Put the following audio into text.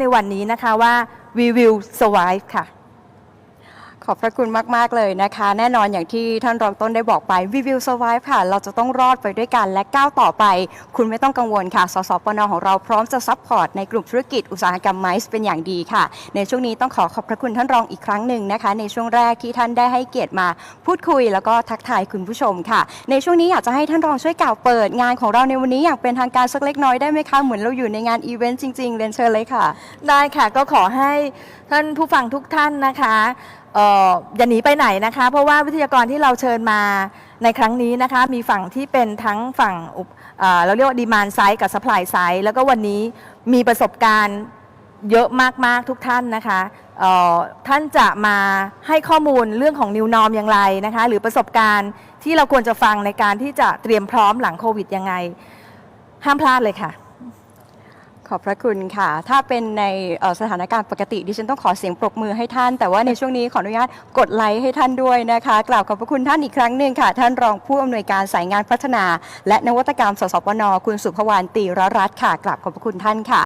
ในวันนี้นะคะว่า we will survive ค่ะ ขอบพระคุณมาก ๆ เลยนะคะ แน่นอนอย่างที่ท่านรองต้นได้บอกไป We will survive ค่ะ เราจะต้องรอดไปด้วยกันและก้าวต่อไป คุณไม่ต้องกังวลค่ะ สสปนของเราพร้อมจะซัพพอร์ตในกลุ่มธุรกิจอุตสาหกรรมไมซ์เป็นอย่างดีค่ะ ในช่วงนี้ต้องขอขอบพระคุณท่านรองอีกครั้งหนึ่งนะคะ ในช่วงแรกที่ท่านได้ให้เกียรติมาพูดคุย แล้วก็ทักทายคุณผู้ชมค่ะ ในช่วงนี้อยากจะให้ท่านรองช่วยกล่าวเปิดงานของเราในวันนี้อย่างเป็นทางการสักเล็กน้อยได้ไหมคะเหมือนเราอยู่ในงานอีเวนต์จริงๆเรียนเชิญเลยค่ะ ได้ค่ะก็ขอให้ท่านผู้ฟังทุกท่านนะคะ เอ่ออย่าหนีไปไหนนะคะ เพราะว่าวิทยากรที่เราเชิญมาในครั้งนี้นะคะ มีฝั่งที่เป็นทั้งฝั่งอุปเอ่อเราเรียกว่าดีมานไซด์กับ supply side แล้วก็วันนี้มีประสบการณ์เยอะมาก ๆ ทุกท่านนะคะเอ่อท่านจะมาให้ข้อมูลเรื่องของ New Norm อย่างไรนะคะ หรือประสบการณ์ที่เราควรจะฟังในการที่จะเตรียมพร้อมหลังโควิดยังไง ห้ามพลาดเลยค่ะ ขอบพระคุณค่ะ ถ้าเป็นในสถานการณ์ปกติดิฉันต้องขอเสียงปรบมือให้ท่าน แต่ว่าในช่วงนี้ขออนุญาตกดไลค์ให้ท่านด้วยนะคะ กล่าวขอบพระคุณท่านอีกครั้งหนึ่งค่ะ ท่านรองผู้อำนวยการสายงานพัฒนา และนวัตกรรม สสปน คุณสุภวรรณตีรรัตน์ค่ะ กล่าวขอบพระคุณท่านค่ะ